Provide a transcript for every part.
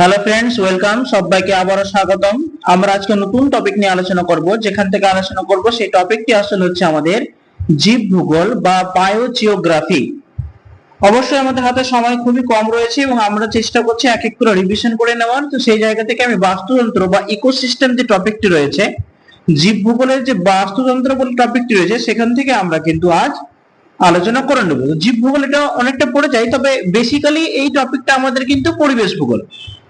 Hello friends welcome সবাইকে আবারও স্বাগতম। আমরা আজকে নতুন টপিক নিয়ে আলোচনা করব। যেখান থেকে আলোচনা করব, সেই টপিকটি আসলে হচ্ছে আমাদের জীব ভূগোল বা বায়োজিওগ্রাফি অবশ্যই আমাদের হাতে সময় খুবই কম রয়েছে এবং আমরা চেষ্টা করছি এক এক করে রিভিশন করে নেওয়ার। তো সেই জায়গা থেকে আমি বাস্তুতন্ত্র বা ইকোসিস্টেম যে টপিকটি রয়েছে জীব ভূগোলের যে বাস্তুতন্ত্র বলে টপিকটি রয়েছে, সেখান থেকে আমরা কিন্তু আজ আলোচনা করে নেব। জীব ভূগোল এটা অনেকটা পড়ে যায়, তবে বেসিক্যালি এই টপিকটা আমাদের কিন্তু পরিবেশ ভূগোল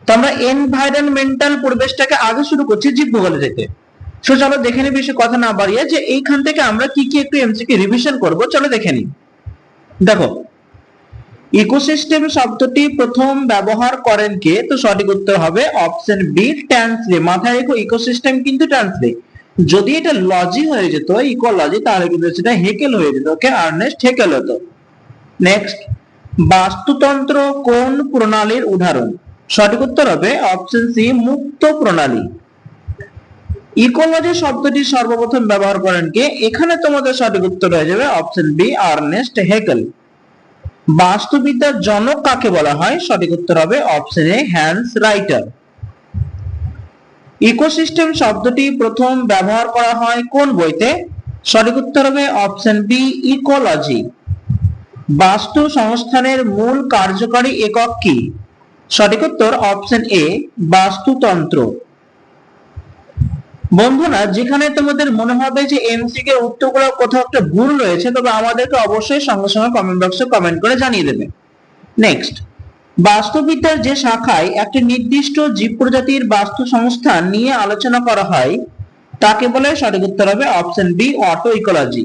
তো আমরা এনভায়রনমেন্টাল পরিবেশটাকে আগে শুরু করছি জীব ভূগোলে যেতে। সো চলো দেখে নিই বেশি কথা না বাড়িয়ে যে এইখান থেকে আমরা কি কি একটু এমসিকে রিভিশন করব। চলো দেখে নিই। দেখো ইকোসিস্টেম শব্দটি প্রথম ব্যবহার করেন কে? তো সঠিক উত্তর হবে অপশন বি ট্যান্সলে মাথায় রেখো ইকোসিস্টেম কিন্তু ট্যান্সলে যদি এটা লজি হয়ে যেত ইকোলজি তাহলে কিন্তু সেটা হেকেল হয়ে যেত। ওকে আর্নেস্ট হেকেল হতো। নেক্সট বাস্তুতন্ত্র কোন প্রণালীর উদাহরণ? সঠিক উত্তর হবে অপশন সি মুক্ত প্রণালী। ইকোলজি শব্দটি সর্বপ্রথম ব্যবহার করেন কে? এখানে তোমাদের সঠিক উত্তর হয়ে যাবে অপশন বি আর্নেস্ট হেকেল বাস্তুবিদ্যার জনক কাকে বলা হয়? সঠিক উত্তর হবে option A Hans Reiter. Ecosystem শব্দটি প্রথম ব্যবহার করা হয় কোন বইতে? সঠিক উত্তর হবে অপশন বি ইকোলজি। বাস্তু সংস্থানের মূল কার্যকারী একক কি? সঠিক উত্তর অপশন এ বাস্তুতন্ত্র। বন্ধুরা, যেখানে তোমাদের মনে হবে যে এমসিকে উত্তরগুলো কোথাও একটা ভুল রয়েছে, তবে আমাদেরকে অবশ্যই সঙ্গে সঙ্গে কমেন্ট বক্সে কমেন্ট করে জানিয়ে দেবে। নেক্সট বাস্তুবিদ্যার যে শাখায় একটি নির্দিষ্ট জীব প্রজাতির বাস্তু সংস্থান নিয়ে আলোচনা করা হয়, তাকে বলে সঠিক উত্তর হবে অপশন বি অটো ইকোলজি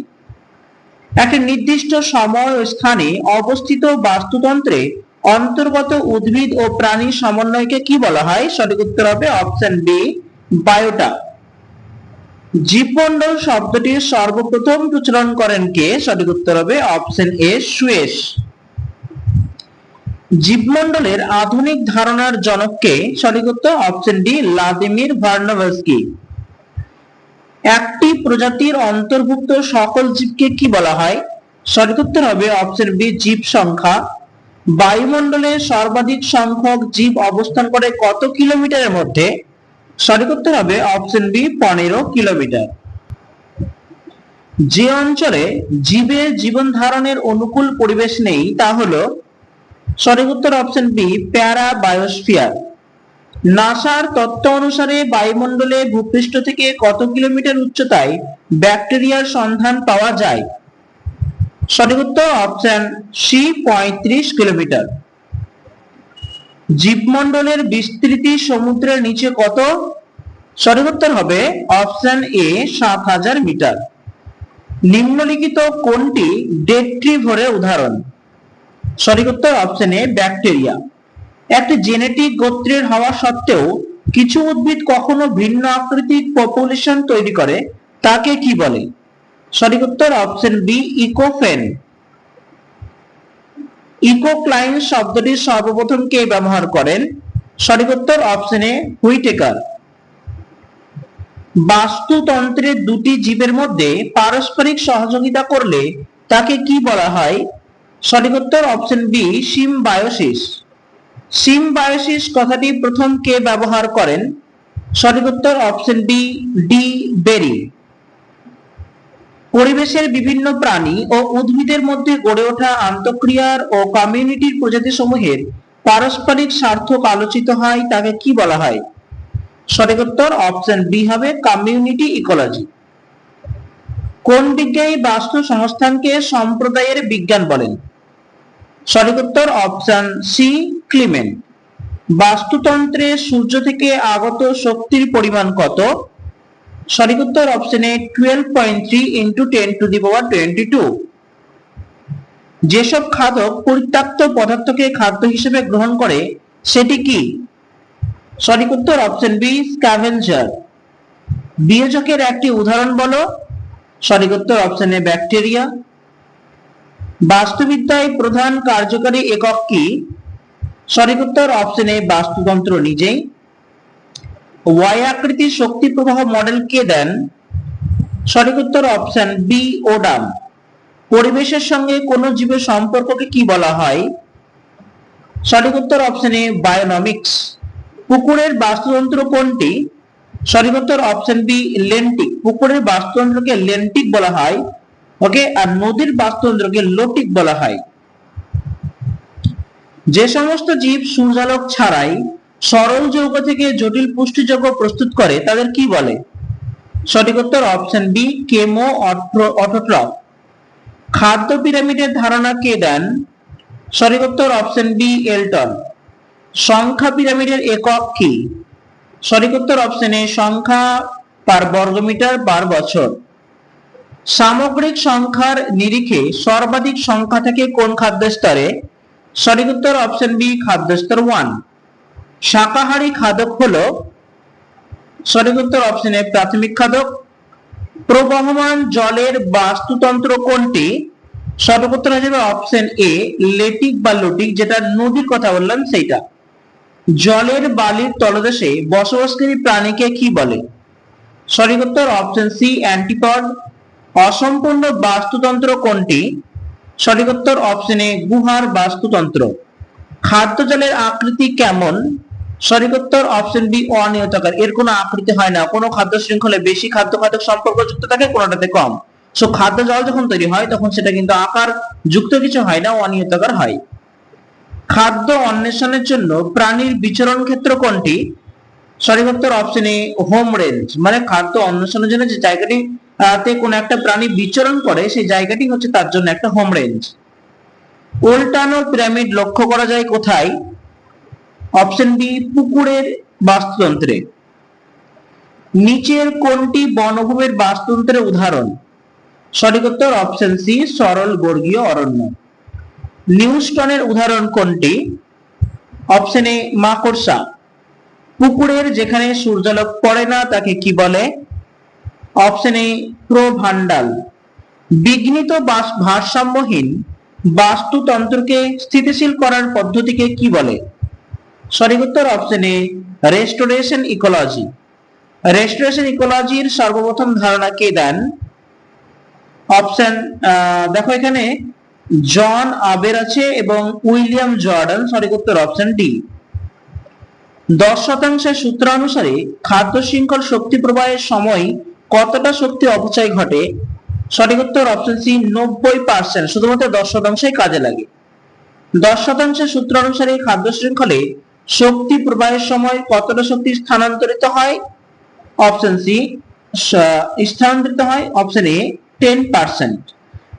একটি নির্দিষ্ট সময় ও স্থানে অবস্থিত বাস্তুতন্ত্রে অন্তর্গত উদ্ভিদ ও প্রাণীর সমন্বয়কে কি বলা হয়? সঠিক উত্তর হবে অপশন বি বায়োটা জীবমন্ডল শব্দটির সর্বপ্রথম প্রচলন করেন কে? সঠিক উত্তর হবে অপশন এ সুয়েস জীবমণ্ডলের আধুনিক ধারণার জনককে সঠিক উত্তর অপশন ডি, ভ্লাদিমির ভার্নভস্কি। একটি প্রজাতির অন্তর্ভুক্ত সকল জীবকে কি বলা হয়? সঠিক উত্তর হবে অপশন বি, জীব সংখ্যা। বায়ুমণ্ডলে সর্বাধিক সংখ্যক জীব অবস্থান করে কত কিলোমিটারের মধ্যে? সঠিক উত্তর হবে অপশন বি পনেরো কিলোমিটার। যে অঞ্চলে জীবের জীবন ধারণের অনুকূল পরিবেশ নেই, তা হলো সঠিক উত্তর অপশন বি প্যারা বায়োস্ফিয়ার নাসার তত্ত্ব অনুসারে বায়ুমণ্ডলে ভূপৃষ্ঠ থেকে কত কিলোমিটার উচ্চতায় ব্যাকটেরিয়ার সন্ধান পাওয়া যায়? সঠিক উত্তর অপশন সি পঁয়ত্রিশ কিলোমিটার। জীবমণ্ডলের বিস্তৃতি সমুদ্রের নিচে কত? সঠিক উত্তর হবে অপশন এ সাত হাজার মিটার। নিম্নলিখিত কোনটি ডেট্রি ডেট্রিভোরের উদাহরণ? সঠিক উত্তর অপশন এ ব্যাকটেরিয়া একটি জেনেটিক গোত্রের হওয়া সত্ত্বেও কিছু উদ্ভিদ কখনো ভিন্ন আকৃতির পপুলেশন তৈরি করে, তাকে কি বলে? সঠিক উত্তর অপশন বি ইকোফেন ইকোক্লাইন শব্দটি সর্বপ্রথম কে ব্যবহার করেন? সঠিক উত্তর অপশন এ হুইটেকার বাস্তুতন্ত্রের দুটি জীবের মধ্যে পারস্পরিক সহযোগিতা করলে তাকে কি বলা হয়? সঠিক উত্তর অপশন বি সিমবায়োসিস সিমবায়োসিস কথাটি প্রথম কে ব্যবহার করেন? সঠিক উত্তর অপশন বি ডি বেরি পরিবেশের বিভিন্ন প্রাণী ও উদ্ভিদের মধ্যে গড়ে ওঠা আন্তঃক্রিয়ার ও কমিউনিটির প্রজাতি সমূহের পারস্পরিক সার্থক আলোচিত হয়, তাকে কি বলা হয়? সঠিক উত্তর অপশন বি হবে কমিউনিটি ইকোলজি কোন বিজ্ঞানী বাস্তু সংস্থানকে সম্প্রদায়ের বিজ্ঞান বলেন? সঠিক উত্তর অপশন সি ক্লিমেন্ট বাস্তুতন্ত্রে সূর্য থেকে আগত শক্তির পরিমাণ কত? সঠিক উত্তর option twelve point three into ten to the power twenty two যেসব খাদক পরিত্যক্ত পদার্থকে খাদ্য হিসেবে গ্রহণ করে, সেটি কি? সঠিক উত্তর অপশন বি স্ক্যাভেঞ্জার বিয়োজকের একটি উদাহরণ বলো। সঠিক উত্তর অপশন ব্যাকটেরিয়া বাস্তুবিদ্যায় প্রধান কার্যকারী একক কি? সঠিক উত্তর অপশন বাস্তুতন্ত্র নিজেই। ওয়াই আকৃতির শক্তি প্রবাহ মডেল কে দেন? সঠিক উত্তর অপশন বি ওডাম। পরিবেশের সঙ্গে কোন জীবের সম্পর্ককে কি বলা হয়? সঠিক উত্তর অপশন এ বায়োনমিক্স পুকুরের বাস্তুতন্ত্র কোনটি? সঠিক উত্তর অপশন বি লেন্টিক পুকুরের বাস্তুতন্ত্রকে লেন্টিক বলা হয়। ওকে, আর নদীর বাস্তুতন্ত্রকে লোটিক বলা হয়। যে সমস্ত জীব সূর্যালোক ছাড়াই সরল যৌগ থেকে জটিল পুষ্টিযৌগ প্রস্তুত করে, তাদের কি বলে? সঠিক উত্তর অপশন বি কেমো অটোট্রপ খাদ্য পিরামিডের ধারণা কে দেন? সঠিক উত্তর অপশন বি এলটন। সংখ্যা পিরামিডের একক কি? সঠিক উত্তর অপশন এ সংখ্যা পার বর্গমিটার পার বছর। সামগ্রিক সংখ্যার নিরিখে সর্বাধিক সংখ্যা থাকে কোন খাদ্য স্তরে? সঠিক উত্তর অপশন বি খাদ্য স্তর ওয়ান শাকাহারী খাদক হলো, সঠিক উত্তর অপশন প্রাথমিক খাদক। প্রবহমান জলের বাস্তুতন্ত্র কোনটি? সঠিক উত্তর হয়ে অপশন এ লেটিক বা লুটিক, যেটা নদীর কথা বললাম সেইটা। জলের বালির তলদেশে বসবাসকারী প্রাণীকে কি বলে? সঠিক উত্তর অপশন সি অ্যান্টিপড। অসম্পূর্ণ বাস্তুতন্ত্র কোনটি? সঠিক উত্তর অপশন গুহার বাস্তুতন্ত্র। খাদ্য জলের আকৃতি কেমন? সঠিক উত্তর অপশন বি অনিয়তাকার। এর কোনো আকৃতি হয় না। কোনো খাদ্য শৃঙ্খলে বেশি খাদ্য খাদ্য সম্পর্কযুক্ত থাকে, কোনোটাতে কম। সো খাদ্য জল যখন তৈরি হয়, তখন সেটা কিন্তু আকার যুক্ত কিছু হয় না, অনিয়তাকার হয়। খাদ্য অন্বেষণের জন্য প্রাণীর বিচরণ ক্ষেত্র কোনটি? সঠিক উত্তর অপশন এ হোম রেঞ্জ মানে খাদ্য অন্বেষণের জন্য যে জায়গাটি তে কোনো একটা প্রাণী বিচরণ করে, সেই জায়গাটি হচ্ছে তার জন্য একটা হোম রেঞ্জ উল্টানো পিরামিড লক্ষ্য করা যায় কোথায়? অপশন বি পুকুরের বাস্তুতন্ত্রে। নিচের কোনটি বনভূমির বাস্তুতন্ত্রের উদাহরণ? সঠিক উত্তর অপশন সি সরল, বর্গীয়, অরণ্য। নিউস্টনের উদাহরণ কোনটি? অপশন এ মাকড়সা। পুকুরের যেখানে সূর্যালোক পড়ে না, তাকে কি বলে? অপশন এ প্রভান্ডাল বিঘ্নিত ভারসাম্যহীন বাস্তুতন্ত্রকে স্থিতিশীল করার পদ্ধতিকে কি বলে? সঠিক উত্তর option A restoration ecology restoration ইকোলজির সর্বপ্রথম ধারণা কে দেন? অপশন দেখো এখানে জন আবের আছে এবং উইলিয়াম জর্ডান সঠিক উত্তর অপশন ডি দশ শতাংশের সূত্র অনুসারে খাদ্য শৃঙ্খল শক্তি প্রবাহের সময় কতটা শক্তি অপচয় ঘটে? সঠিক উত্তর অপশন সি নব্বই পার্সেন্ট শুধুমাত্র দশ শতাংশই কাজে লাগে। দশ শতাংশের সূত্র অনুসারে খাদ্য শৃঙ্খলে শক্তি প্রবাহের সময় কতটা শক্তি স্থানান্তরিত হয়? অপশন সি, স্থানান্তরিত হয়। অপশন এ টেন পার্সেন্ট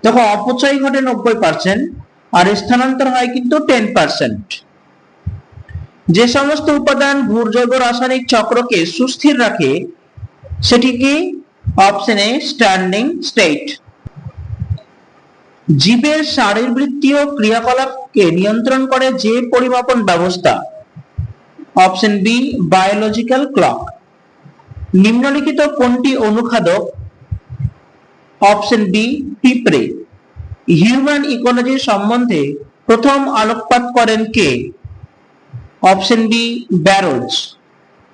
দেখো, অপচয় ঘটে নব্বই পার্সেন্ট আর স্থানান্তর হয় কিন্তু টেন পার্সেন্ট যে সমস্ত উপাদান ভূর্জৈব রাসায়নিক চক্রকে সুস্থির রাখে, সেটি কি? অপশন এ স্ট্যান্ডিং স্টেট জীবের শারীরবৃত্তীয় ক্রিয়াকলাপকে নিয়ন্ত্রণ করে যে পরিমাপন ব্যবস্থা অপশন বি বায়োলজিক্যাল ক্লক নিম্নলিখিত কোনটি অনুখাদক? অপশন বি পিঁপড়ে। হিউম্যান ইকোলজির সম্বন্ধে প্রথম আলোকপাত করেন কে? Option B, Baros.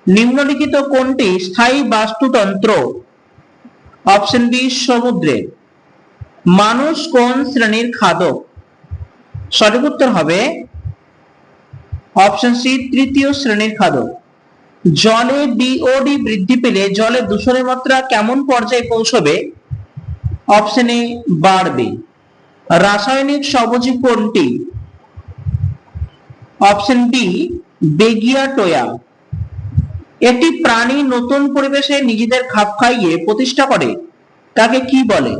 নিম্নলিখিত কোনটি স্থায়ী বাস্তুতন্ত্র? অপশন বি, সমুদ্রে। মানুষ কোন শ্রেণির খাদক? সঠিক উত্তর হবে অপশন সি তৃতীয় শ্রেণির খাদক। জলে ডিওডি বৃদ্ধি পেলে জলে দূষণের মাত্রা কেমন পর্যায়ে পৌঁছবে? অপশন এ বাড়বে। রাসায়নিক সবজীব কোনটি অপশন বি বেগিয়া টোয়া। একটি প্রাণী নতুন পরিবেশে নিজেদের খাপ খাইয়ে প্রতিষ্ঠা করে। তাকে কি বলে?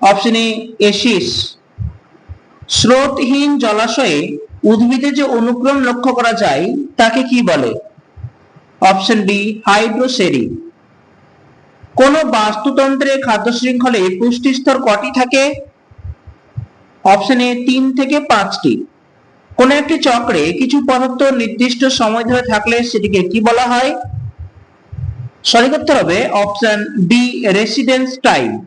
অপশন এ এসিস। স্রোতহীন জলাশয়ে উদ্ভিদে যে অনুক্রম লক্ষ্য করা যায়, তাকে কি বলে? অপশন বি হাইড্রোসেরি কোন বাস্তুতন্ত্রে খাদ্য শৃঙ্খলে পুষ্টি স্তর কটি থাকে? অপশন এ, তিন থেকে পাঁচটি। কোন একটি চক্রে কিছু পদার্থ নির্দিষ্ট সময় ধরে থাকলে সেটিকে কি বলা হয়? সঠিক উত্তর হবে অপশন বি রেসিডেন্স টাইম।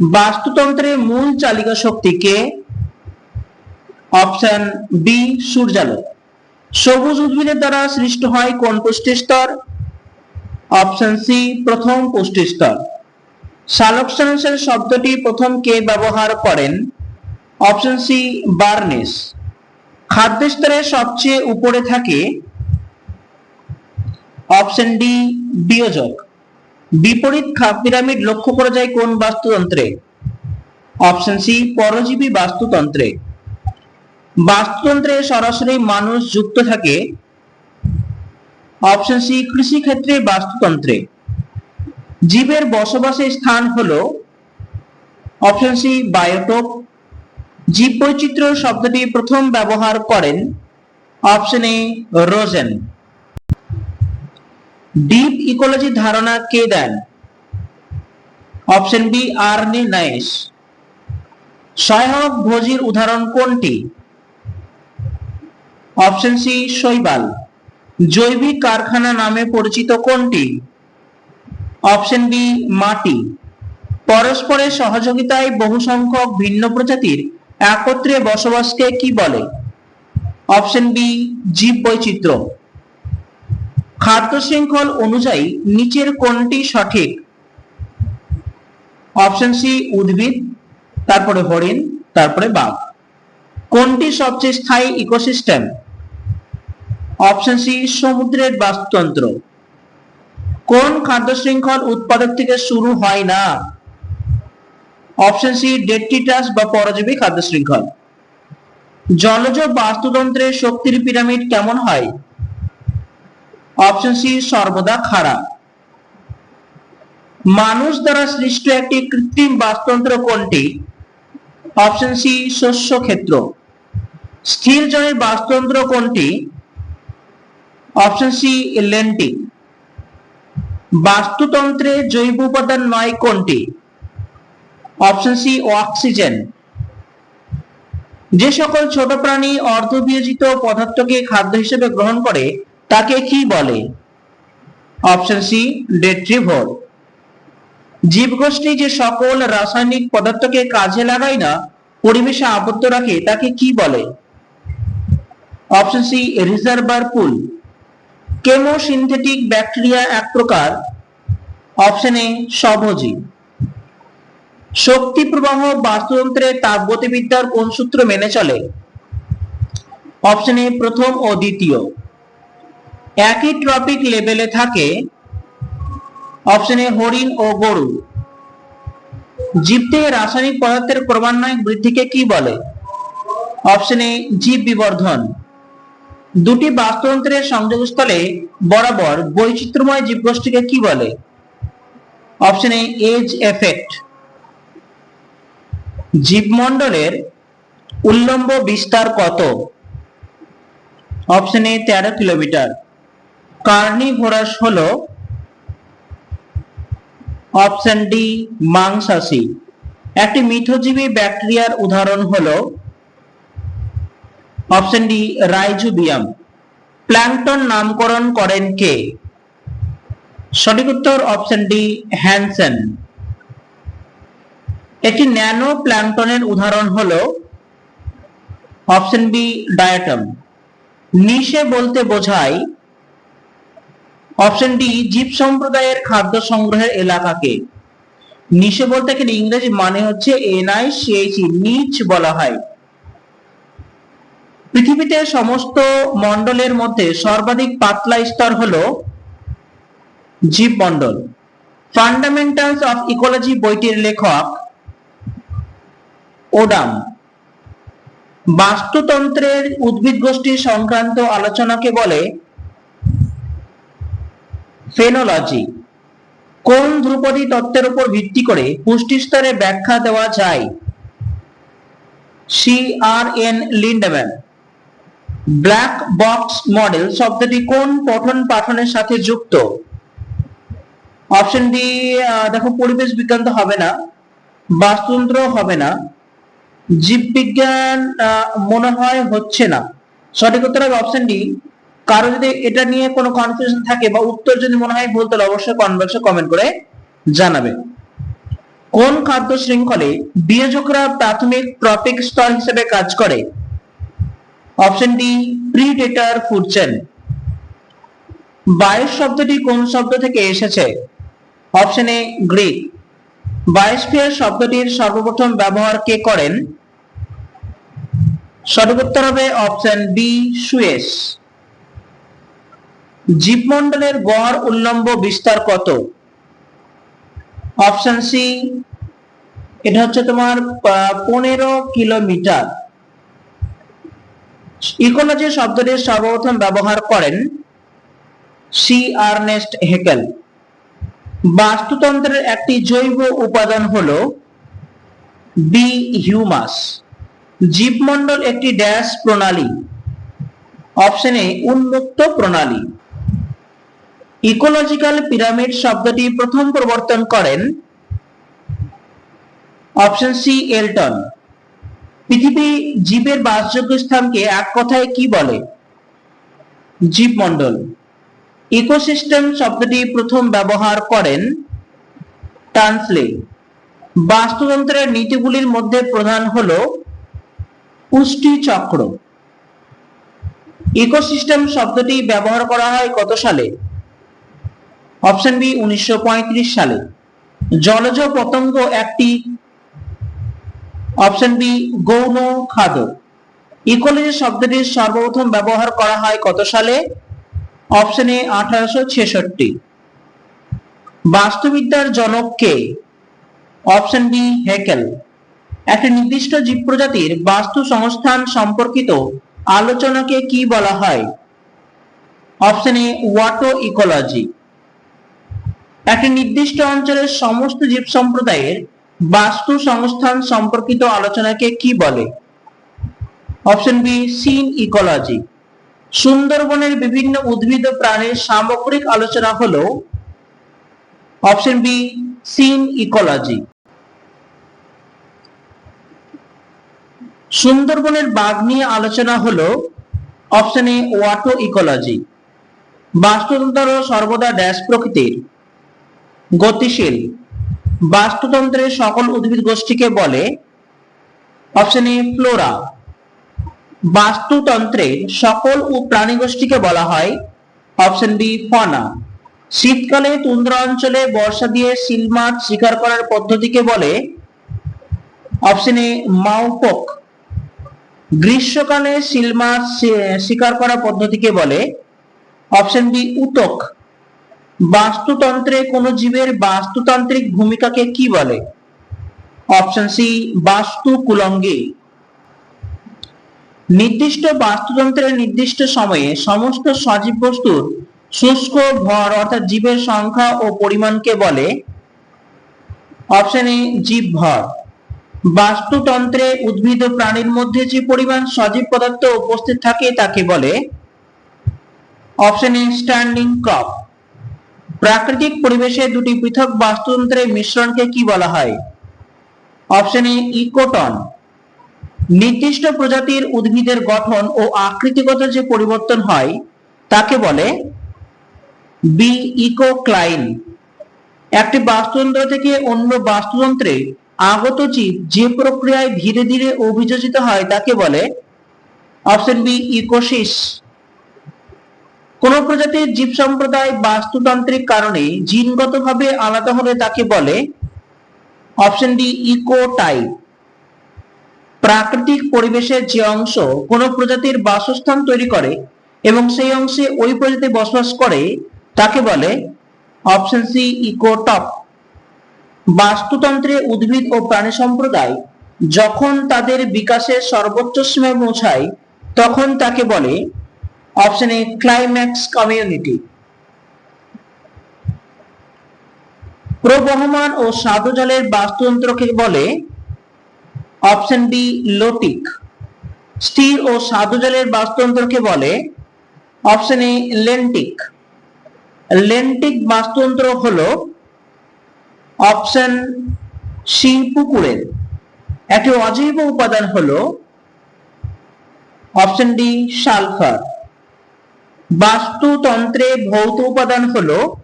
বাস্তুতন্ত্রের মূল চালিকা শক্তিকে অপশন বি সূর্যালোক। সবুজ উদ্ভিদের দ্বারা সৃষ্ট হয় কোন পুষ্টি স্তর? অপশন সি প্রথম পুষ্টি স্তর। সালোকসংশ্লেষ শব্দটি প্রথম কে ব্যবহার করেন? Option C Barnes. খাদ্য স্তরের সবচেয়ে উপরে থাকে অপশন ডি বিয়োজক। বিপরীত খাপ পিরামিড লক্ষ্য করা যায় কোন বাস্তুতন্ত্রে? অপশন সি পরজীবী বাস্তুতন্ত্রে। বাস্তুতন্ত্রে সরাসরি মানুষ যুক্ত থাকে অপশন সি, কৃষিক্ষেত্রে বাস্তুতন্ত্রে। জীবের বসবাসের স্থান হলো অপশন সি, বায়োটোপ। জীব বৈচিত্র্য শব্দটি প্রথম ব্যবহার করেন option A, Rosen. Deep ecology ধারণা কে দেন? অপশন বি, আর্নি নাইস সহায়ক ভোজির উদাহরণ কোনটি? অপশন সি, শৈবাল। জৈবিক কারখানা নামে পরিচিত কোনটি? অপশন বি, মাটি। পরস্পরের সহযোগিতায় বহু সংখ্যক ভিন্ন প্রজাতির একত্রে বসবাসকে কি বলে? অপশন বি জীব বৈচিত্র্য খাদ্য শৃঙ্খল অনুযায়ী নিচের কোনটি সঠিক? অপশন সি, উদ্ভিদ, তারপরে হরিণ, তারপরে বাঘ। কোনটি সবচেয়ে স্থায়ী ইকোসিস্টেম? অপশন সি সমুদ্রের বাস্তুতন্ত্র। কোন খাদ্য শৃঙ্খল উৎপাদক থেকে শুরু হয় না? অপশন সি ডেট্রিটাস বা পরজীবী খাদ্য শৃঙ্খল জলজ বাস্তুতন্ত্রের শক্তির পিরামিড কেমন হয়? অপশন সি সর্বদা খাড়া। মানুষ দ্বারা সৃষ্ট একটি কৃত্রিম বাস্তুতন্ত্র কোনটি? অপশন সি শস্য ক্ষেত্র। স্থির জলের বাস্তুতন্ত্র কোনটি? অপশন সি লেন্টি বাস্তুতন্ত্রে জৈব উপাদান নয় কোনটি? অপশন সি অক্সিজেন যে সকল ছোট প্রাণী অর্ধবিয়োজিত পদার্থকে খাদ্য হিসেবে গ্রহণ করে, তাকে কি বলে? অপশন সি ডেট্রিভোর জীবগোষ্ঠী যে সকল রাসায়নিক পদার্থকে কাজে লাগায় না, পরিবেশে আবদ্ধ রাখে, তাকে কি বলে? Option C reservoir pool chemosynthetic bacteria এক প্রকার, অপশন এ স্বভোজী শক্তি প্রবাহ বাস্তুতন্ত্রে তাপগতিবিদ্যার কোন সূত্র মেনে চলে? অপশন এ প্রথম ও দ্বিতীয়। একই ট্রপিক লেভেলে থাকে, অপশন এ হরিণ ও গরু। জীব থেকে রাসায়নিক পদার্থের ক্রমান্বয়ে বৃদ্ধিকে কি বলে? অপশন এ জীব বিবর্ধন। দুটি বাস্তুতন্ত্রের সংযোগস্থলে বরাবর বৈচিত্র্যময় জীবগোষ্ঠীকে কি বলে? Option A, edge effect. জীবমণ্ডলের উল্লম্ব বিস্তার কত? অপশন এ, তেরো কিলোমিটার। কার্নিভোরাস হল অপশন ডি, মাংসাশী। একটি মিথজীবী ব্যাকটেরিয়ার উদাহরণ হলো অপশন ডি, রাইজোবিয়াম। প্ল্যাংটন নামকরণ করেন কে? সঠিক উত্তর অপশন ডি, হ্যানসেন। একটি ন্যানো প্ল্যাংটনের উদাহরণ হলো অপশন বি, ডায়াটম। নিশে বলতে বোঝায় অপশন ডি, জীব সম্প্রদায়ের খাদ্য সংগ্রহের এলাকাকে। নিশে বলতে গেলে ইংরেজি মানে হচ্ছে এনআই সিএইচই নিচ বলা হয়। পৃথিবীতে সমস্ত মণ্ডলের মধ্যে সর্বাধিক পাতলা স্তর হলো জীবমণ্ডল। ফান্ডামেন্টালস অফ ইকোলজি বইটির লেখক ওডাম। বাস্তুতন্ত্রের উদ্ভিদ গোষ্ঠী সংক্রান্ত আলোচনাকে বলে ফেনোলজি কোন ধ্রুপদী তত্ত্বের উপর ভিত্তি করে পুষ্টি স্তরে ব্যাখ্যা দেওয়া যায়? C R N Lindeman black box model শব্দটি কোন পঠন পাঠনের সাথে যুক্ত? অপশন ডি দেখো, পরিবেশ বিজ্ঞান তো হবে না, বাস্তুতন্ত্র হবে না জীববিজ্ঞান মনে হয় হচ্ছে না। সঠিক উত্তর হবে অপশন ডি কারও যদি এটা নিয়ে কোনো কনফিউশন থাকে বা উত্তর যদি মনে হয় ভুল, তাহলে অবশ্যই বক্সে কমেন্ট করে জানাবে। কোন খাদ্য শৃঙ্খলে বিয়োজকরা প্রাথমিক ট্রপিক স্তর হিসেবে কাজ করে? Option D predator food chain বায়ুস শব্দটি কোন শব্দ থেকে এসেছে? অপশন এ গ্রিক বায়োস্ফিয়ার শব্দটির সর্বপ্রথম ব্যবহার কে করেন? সঠিক উত্তর হবে অপশন বি সুয়েস জীবমণ্ডলের গড় উল্লম্ব বিস্তার কত? অপশন সি এটা হচ্ছে তোমার পনেরো কিলোমিটার। ইকোলজি শব্দটি সর্বপ্রথম ব্যবহার করেন সি আর্নেস্ট হেকেল। বাস্তুতন্ত্রের একটি জৈব উপাদান হল বি হিউমাস। জীবমণ্ডল একটি ড্যাশ প্রণালী, অপশন এ উন্মুক্ত প্রণালী। ইকোলজিক্যাল পিরামিড শব্দটি প্রথম প্রবর্তন করেন অপশন সি এলটন। পৃথিবী জীবের বাসযোগ্য স্থানকে এক কথায় কি বলে? জীবমণ্ডল। ইকোসিস্টেম শব্দটি প্রথম ব্যবহার করেন টানসলে। বাস্তুতন্ত্রের নীতিগুলির মধ্যে প্রধান হল পুষ্টি চক্র। ইকোসিস্টেম শব্দটি ব্যবহার করা হয় কত সালে? অপশন বি, উনিশশো পঁয়ত্রিশ সালে। জলজ পতঙ্গ একটি অপশন বি, গৌণ খাদ্য ইকোলজি শব্দটি সর্বপ্রথম ব্যবহার করা হয় কত সালে? অপশন এ, আঠারোশো ছেষট্টি। বাস্তুবিদ্যার জনক কে? Option B, Haeckel. একটি নির্দিষ্ট জীব প্রজাতির বাস্তু সংস্থান সম্পর্কিত আলোচনাকে কি বলা হয়? অপশন এ ওয়াটো ইকোলজি একটি নির্দিষ্ট অঞ্চলের সমস্ত জীব সম্প্রদায়ের বাস্তু সংস্থান সম্পর্কিত আলোচনাকে কি বলে? অপশন বি সিন ইকোলজি সুন্দরবনের বিভিন্ন উদ্ভিদ ও প্রাণীর সামগ্রিক আলোচনা হলো অপশন বি সিন ইকোলজি সুন্দরবনের বাঘ নিয়ে আলোচনা হলো অপশন এ ওয়াটো ইকোলজি বাস্তুতন্ত্র সর্বদা ড্যাশ প্রকৃতির, গতিশীল বাস্তুতন্ত্রের সকল উদ্ভিদ গোষ্ঠীকে বলে অপশন এ ফ্লোরা বাস্তুতন্ত্রের সকল ও প্রাণী গোষ্ঠীকে বলা হয় অপশন বি ফনা শীতকালে তুন্দ্রা অঞ্চলে বর্ষা দিয়ে সিল মাছ শিকার করার পদ্ধতিকে বলে অপশন এ মাউপক গ্রীষ্মকালে সিল মাছ শিকার করার পদ্ধতিকে বলে অপশন বি উতক. বাস্তুতন্ত্রে কোন জীবের বাস্তুতান্ত্রিক ভূমিকাকে কি বলে? অপশন সি, বাস্তু কুলঙ্গি। নির্দিষ্ট বাস্তুতন্ত্রের নির্দিষ্ট সময়ে সমস্ত সজীব বস্তুর শুষ্ক ভর অর্থাৎ জীবের সংখ্যা ও পরিমাণকে বলে অপশন এ, জীব ভর। বাস্তুতন্ত্রে উদ্ভিদ ও প্রাণীর মধ্যে যে পরিমাণ সজীব পদার্থ উপস্থিত থাকে তাকে বলে অপশন এ, স্ট্যান্ডিং ক্রপ প্রাকৃতিক পরিবেশে দুটি পৃথক বাস্তুতন্ত্রের মিশ্রণকে কি বলা হয়? Option A, ecotone. নির্দিষ্ট প্রজাতির উদ্ভিদের গঠন ও আকৃতিগত যে পরিবর্তন হয়, তাকে বলে বি ইকোক্লাইন একটি বাস্তুতন্ত্র থেকে অন্য বাস্তুতন্ত্রে আগত জীব যে প্রক্রিয়ায় ধীরে ধীরে অভিযোজিত হয়, তাকে বলে অপশন বি, ইকোসিস। কোন প্রজাতির জীব সম্প্রদায় বাস্তুতান্ত্রিক কারণে জিনগতভাবে আলাদা হলে তাকে বলে অপশন ডি ইকোটাইপ। প্রাকৃতিক পরিবেশের যে অংশ কোন প্রজাতির বাসস্থান তৈরি করে এবং সেই অংশে ওই প্রজাতি বসবাস করে, তাকে বলে অপশন সি ইকোটপ। বাস্তুতন্ত্রে উদ্ভিদ ও প্রাণী সম্প্রদায় যখন তাদের বিকাশের সর্বোচ্চ সীমায় পৌঁছায়, তখন তাকে বলে অপশন এ ক্লাইম্যাক্স কমিউনিটি প্রবহমান ও স্বাদু জলের বাস্তুতন্ত্রকে বলে অপশন বি লোটিক স্থির ও স্বাদু জলের বাস্তুতন্ত্রকে বলে অপশন এ, লেন্টিক। লেন্টিক বাস্তুতন্ত্র হলো অপশন সি, পুকুরের। একটি অজৈব উপাদান হলো অপশন ডি, সালফার। বাস্তুতন্ত্রে ভৌত উপাদান হলো।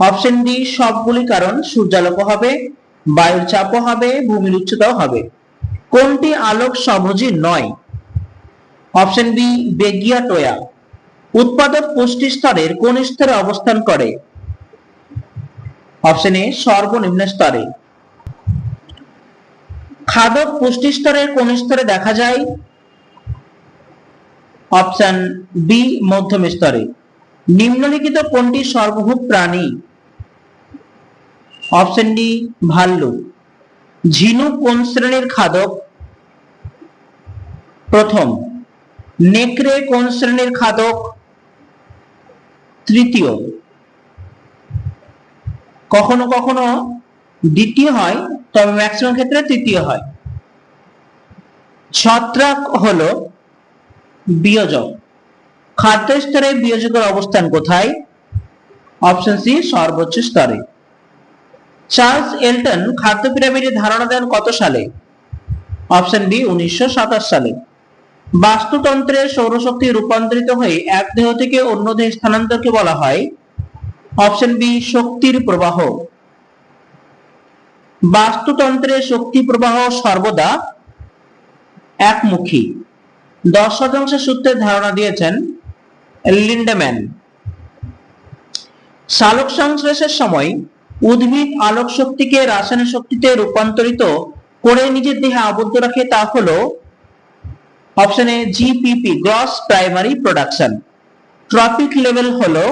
অপশন ডি, সবগুলি কারণ সূর্যালোক হবে, বায়ুর চাপও হবে, ভূমির উচ্চতাও হবে। কোনটি আলোক সবজি নয়? অপশন বি, বেগিয়া টোয়া। উৎপাদক পুষ্টি স্তরের কোন স্তরে অবস্থান করে? অপশন এ, সর্বনিম্ন স্তরে। খাদক পুষ্টি স্তরের কোন স্তরে দেখা যায়? অপশন বি মধ্যম স্তরে নিম্নলিখিত কোনটি সর্বভূত প্রাণী? অপশন ডি, ভাল্লুক। ঝিনুক কোন শ্রেণির খাদক? প্রথম। নেকড়ে কোন শ্রেণির খাদক? তৃতীয়। কখনো কখনো দ্বিতীয় হয়, তবে ম্যাক্সিমাম ক্ষেত্রে তৃতীয় হয়। ছত্রাক হলো বিয়োজক। খাদ্য স্তরে বিয়োজকের অবস্থান কোথায়? অপশন সি সর্বোচ্চ স্তরে। চার্লস এলটন খাদ্য পিরামিডের ধারণা দেন কত সালে? অপশন বি উনিশশো সাতাশ সালে। বাস্তুতন্ত্রে সৌরশক্তি রূপান্তরিত হয়ে এক দেহ থেকে অন্য দেহে স্থানান্তরকে বলা হয়। অপশন বি শক্তির প্রবাহ। বাস্তুতন্ত্রে শক্তি প্রবাহ সর্বদা একমুখী। দশ শতাংশ সূত্রের ধারণা দিয়েছেন লিন্ডম্যান। সালোক সংশ্লেষের সময় উদ্ভিদ আলোক শক্তিকে রাসায়নিক শক্তিতে রূপান্তরিত করে নিজের দেহে আবদ্ধ রাখে তা হলো option A GPP, gross primary production. Trophic level হলো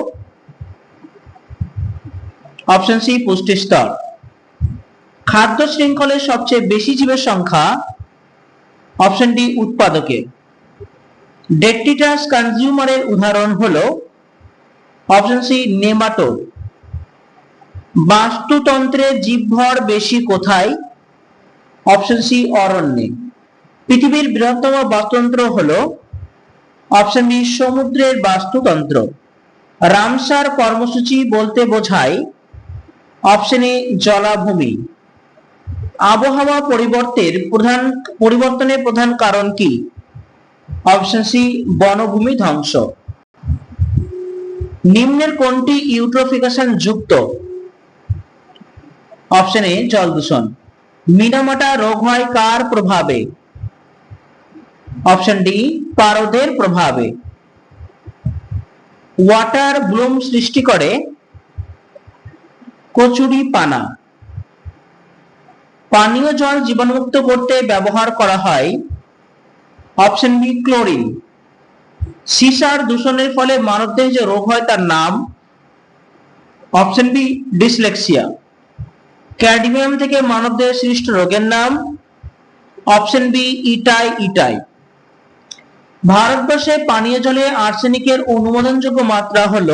অপশন সি পুষ্টি স্তর। খাদ্য শৃঙ্খলের সবচেয়ে বেশি জীবের সংখ্যা অপশন ডি উৎপাদকে ডেট্রিটাস কনজিউমারের উদাহরণ হলো অপশন সি নেমাটোড। বাস্তুতন্ত্রে জীবভর বেশি কোথায়? অপশন সি অরণ্যে। পৃথিবীর বৃহত্তম বাস্তুতন্ত্র হলো অপশন বি সমুদ্রের বাস্তুতন্ত্র। রামসার কর্মসূচি বলতে বোঝায় অপশন এ জলাভূমি। আবহাওয়া পরিবর্তের প্রধান, পরিবর্তনের প্রধান কারণ কি? অপশন সি বনভূমি ধ্বংস। নিম্নের কোনটি ইউট্রোফিকেশন যুক্ত? অপশন এ, জল দূষণ। মিনামাটা রোগ হয় কার প্রভাবে? অপশন ডি, পারদের প্রভাবে। ওয়াটার ব্লুম সৃষ্টি করে কচুরি পানা। পানীয় জল জীবাণুমুক্ত করতে ব্যবহার করা হয় অপশন বি ক্লোরিন সিসার দূষণের ফলে মানবদেহে যে রোগ হয় তার নাম অপশন বি ডিসলেক্সিয়া ক্যাডমিয়াম থেকে মানবদেহে সৃষ্ট রোগের নাম অপশন বি ইটাই ইটাই. ভারতবর্ষে পানীয় জলে আর্সেনিকের অনুমোদনযোগ্য মাত্রা হল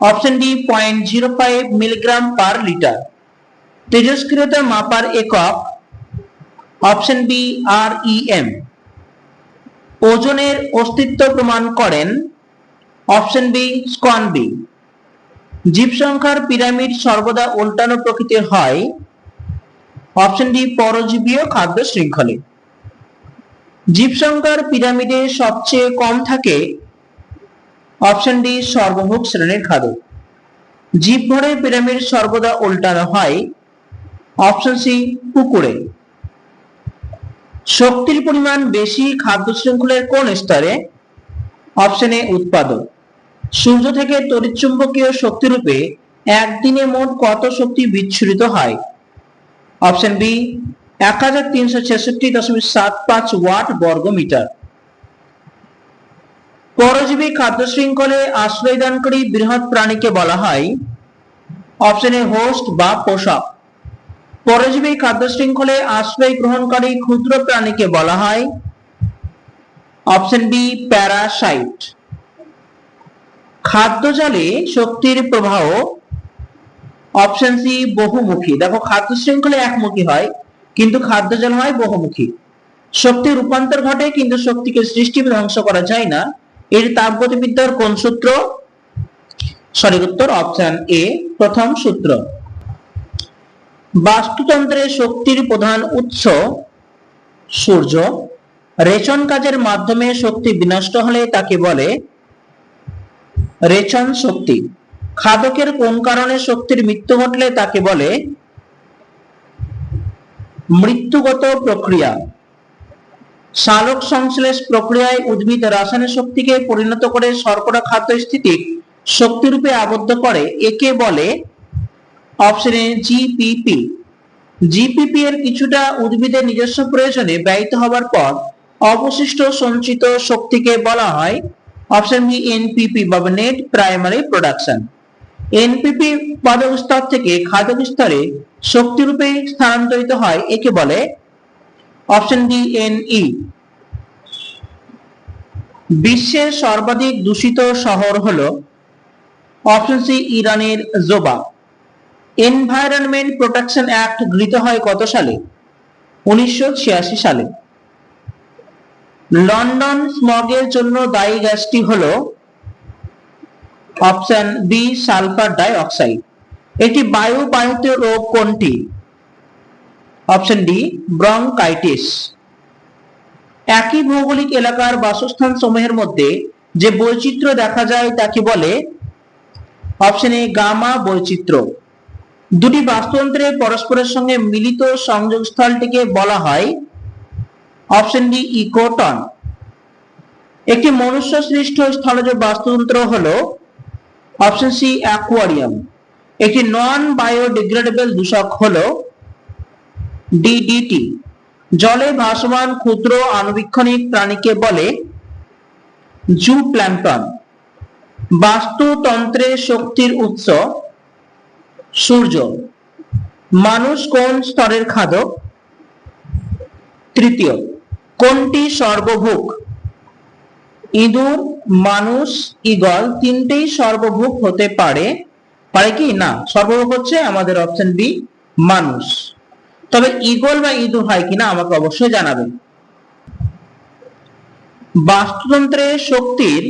option D point zero five milligram per litre তেজস্ক্রিয়তা মাপার একক option B, R, E, M. ওজনের অস্তিত্ব প্রমাণ করেন অপশন বি স্কন বি। জীব সংখ্যার পিরামিড সর্বদা উল্টানো প্রকৃতির হয়। অপশন ডি, পরজীবীয় খাদ্য শৃঙ্খলে। জীব সংখ্যার পিরামিডে সবচেয়ে কম থাকে অপশন ডি সর্বভোগ শ্রেণির খাদ্য। জীব ভরের পিরামিড সর্বদা উল্টানো হয়। অপশন সি, পুকুরে। শক্তির পরিমাণ বেশি খাদ্য শৃঙ্খলের কোন স্তরে? অপশন এ, উৎপাদক। সূর্য থেকে তড়িৎচুম্বকীয় শক্তিরূপে একদিনে মোট কত শক্তি বিচ্ছুরিত হয়? অপশন বি, এক হাজার তিনশো ছেষট্টি দশমিক সাত পাঁচ ওয়াট বর্গ মিটার পরজীবী খাদ্য শৃঙ্খলে আশ্রয়দানকারী বৃহৎ প্রাণীকে বলা হয়। অপশন এ, হোস্ট বা পোষক। পরজীবী খাদ্য শৃঙ্খলে আশ্রয় গ্রহণকারী ক্ষুদ্র প্রাণীকে বলা হয় অপশন বি, প্যারাসাইট। খাদ্য জালে শক্তির প্রবাহ, অপশন সি, বহুমুখী। দেখো, খাদ্য শৃঙ্খলে একমুখী হয়, কিন্তু খাদ্য জল হয় বহুমুখী। শক্তি রূপান্তর ঘটে, কিন্তু শক্তিকে সৃষ্টি ধ্বংস করা যায় না। এর তাপগতিবিদ্যার কোন সূত্র? সঠিক উত্তর অপশন এ, প্রথম সূত্র। বাস্তুতন্ত্রে শক্তির প্রধান উৎস সূর্য। রেচন কাজের মাধ্যমে শক্তি বিনষ্ট হলে তাকে বলে রেচন শক্তি। খাদকের কোন কারণে শক্তির মৃত্যু ঘটলে তাকে বলে মৃত্যুগত প্রক্রিয়া। সালোক সংশ্লেষ প্রক্রিয়ায় উদ্ভিদ রাসায়নিক শক্তিকে পরিণত করে শর্করা খাদ্য স্থিতিক শক্তিরূপে আবদ্ধ করে, একে বলে অপশনে জিপিপি জিপিপি এর কিছুটা উদ্ভিদের নিজস্ব প্রয়োজনে ব্যয়িত হবার পর অবশিষ্ট সঞ্চিত শক্তিকে বলা হয় অপশন বি এনপিপি বা নেট প্রাইমারি প্রোডাকশন এনপিপি উৎপাদক স্তর থেকে খাদক স্তরে শক্তিরূপে স্থানান্তরিত হয়, একে বলে অপশন ডি এনই বিশ্বের সর্বাধিক দূষিত শহর হলো অপশন সি ইরানের জোবা এনভায়রনমেন্ট প্রোটেকশন অ্যাক্ট গৃহীত হয় কত সালে? উনিশশো ছিয়াশি সালে। লন্ডন স্মগের জন্য দায়ী গ্যাসটি হলো option B, sulphur dioxide এটি বায়ু বাহিত রোগ কোনটি? Option D, bronchitis. একই ভৌগোলিক এলাকার বাসস্থান সমূহের মধ্যে যে বৈচিত্র্য দেখা যায় তাকে বলে? অপশন এ, গামা বৈচিত্র্য। দুটি বাস্তুতন্ত্রের পরস্পরের সঙ্গে মিলিত সংযোগস্থলটিকে বলা হয় অপশন ডি ইকোটন। একটি মনুষ্য সৃষ্ট স্থলজ বাস্তুতন্ত্র হল অপশন সি অ্যাকোয়ারিয়াম। একটি নন বায়োডিগ্রেডেবল দূষক হল ডিডিটি জলে ভাসমান ক্ষুদ্র আণুবীক্ষণিক প্রাণীকে বলে জু প্ল্যাঙ্কটন বাস্তুতন্ত্রের শক্তির উৎস সূর্য। মানুষ কোন স্তরের খাদক? তৃতীয়, কোনটি সর্বভুক ইঁদুর, মানুষ, ঈগল তিনটেই সর্বভুক হতে পারে। পারে কি? না সর্বভুক হচ্ছে আমাদের অপশন বি মানুষ। তবে ঈগল বা ইঁদুর হয় কিনা আমাকে অবশ্যই জানাবেন বাস্তুতন্ত্রের শক্তির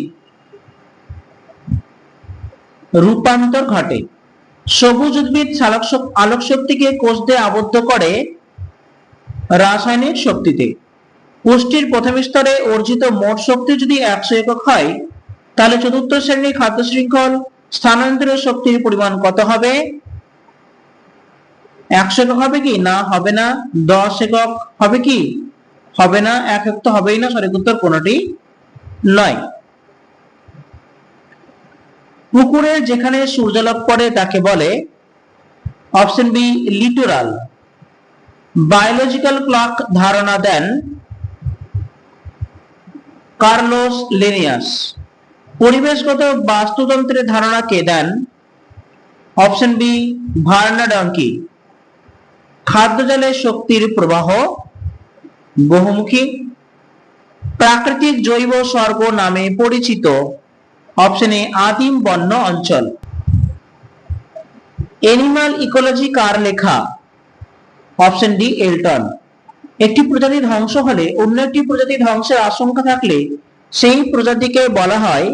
রূপান্তর ঘটে। সবুজ উদ্ভিদ আলোক শক্তিকে কোষ দিয়ে আবদ্ধ করে রাসায়নিক শক্তিতে। পুষ্টির প্রথম স্তরে অর্জিত মোট শক্তি যদি একশো একক হয়, তাহলে চতুর্থ শ্রেণির খাদ্য শৃঙ্খল স্থানান্তরিত শক্তির পরিমাণ কত হবে? একশো একক হবে কি? না, হবে না। দশ একক হবে কি? হবে না, এক একক তো হবেই না। সঠিক উত্তর কোনটি নয়। পুকুরে যেখানে সূর্যালোক পড়ে তাকে বলে option B littoral. Biological clock ধারণা দেন কার্লোস লেনিয়াস। পরিবেশগত বাস্তুতন্ত্রের ধারণা কে দেন? অপশন বি ভার্না ডঙ্কি। খাদ্য জলের শক্তির প্রবাহ বহুমুখী। প্রাকৃতিক জৈব স্বর্গ নামে পরিচিত। অপশন এ, আদিম বন্য অঞ্চল। এনিম্যাল ইকোলজি কার লেখা? Option D, Elton. একটি প্রজাতি ধ্বংস হলে অন্য একটি প্রজাতি ধ্বংসের আশঙ্কা থাকলে সেই প্রজাতিকে বলা হয়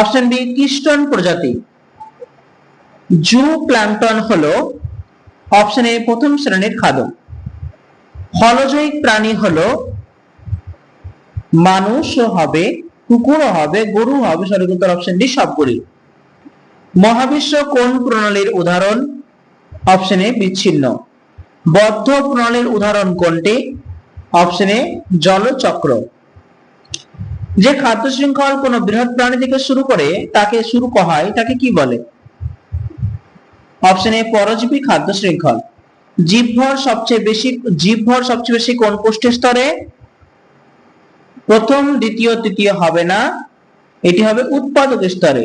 অপশন বি, কিস্টন প্রজাতি। জু প্ল্যাঙ্কটন হলো অপশন এ, প্রথম শ্রেণির খাদ্য হলজৈক প্রাণী হলো মানুষও হবে কুকুরও হবে গরু হবে সঠিক উত্তর অপশন ডি সবগুলি। মহাবিশ্ব কোন প্রণালীর উদাহরণ? অপশন বিচ্ছিন্ন। বদ্ধ প্রণালীর উদাহরণ কোনটি? অপশন জলচক্র। যে খাদ্য শৃঙ্খল কোন বৃহৎ প্রাণী থেকে শুরু করে তাকে শুরু হয় তাকে কি বলে? অপশন এ পরজীবী খাদ্য শৃঙ্খল। জীবভর সবচেয়ে বেশি, জীবভর সবচেয়ে বেশি কোন পুষ্টি স্তরে? প্রথম, দ্বিতীয়, তৃতীয় হবে না। এটি হবে উৎপাদক স্তরে।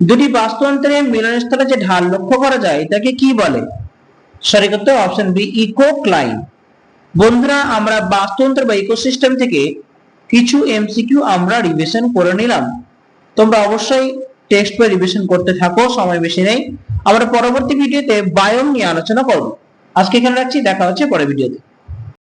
দুটি বাস্তুতন্ত্রের মিলন স্তরে যে ঢাল লক্ষ্য করা যায় তাকে কি বলে? সঠিক উত্তর অপশন বি ইকোক্লাইন। বন্ধুরা, আমরা বাস্তুতন্ত্র বা ইকোসিস্টেম থেকে কিছু এমসিকিউ আমরা রিভিশন করে নিলাম। তোমরা অবশ্যই টেক্সট বই রিভিশন করতে থাকো, সময় বেশি নেই। আমরা পরবর্তী ভিডিওতে বায়োম নিয়ে আলোচনা করব। আজকে এখানে রাখছি, দেখা হচ্ছে পরের ভিডিওতে।